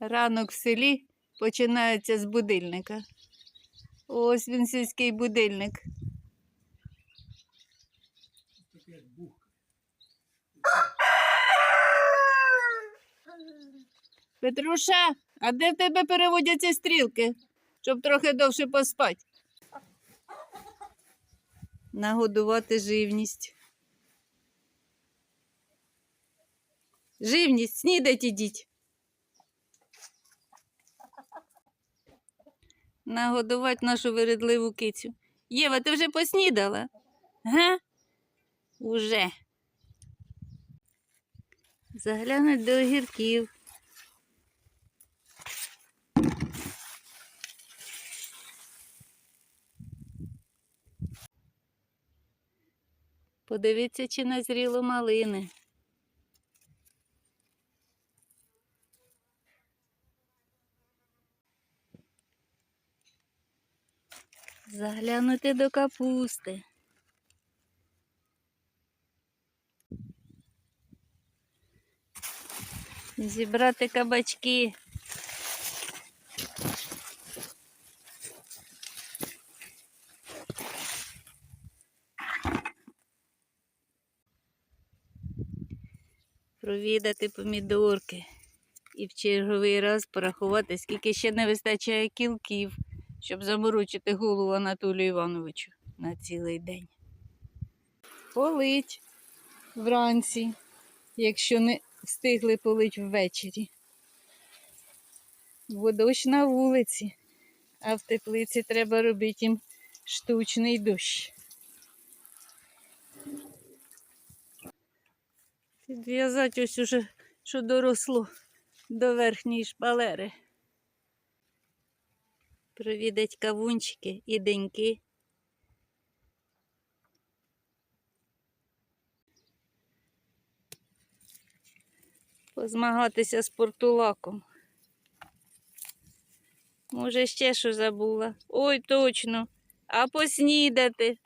Ранок в селі починається з будильника. Ось він сільський будильник. Петруша, а де в тебе переводяться стрілки, щоб трохи довше поспати? Нагодувати живність. Живність, снідать ідіть. Нагодувати нашу вередливу кицю. Єва, ти вже поснідала? Га? Уже. Заглянуть до огірків. Подивіться, чи назріло малини. Заглянути до капусти. Зібрати кабачки. Провідати помідорки. І в черговий раз порахувати, скільки ще не вистачає кілків, щоб заморочити голову Анатолію Івановичу на цілий день. Полить вранці, якщо не встигли полить ввечері. Бо дощ на вулиці, а в теплиці треба робити їм штучний дощ. Підв'язати ось уже, що доросло до верхньої шпалери. Провідать кавунчики і деньки. Позмагатися з портулаком. Може, ще що забула. Ой, точно. А поснідати.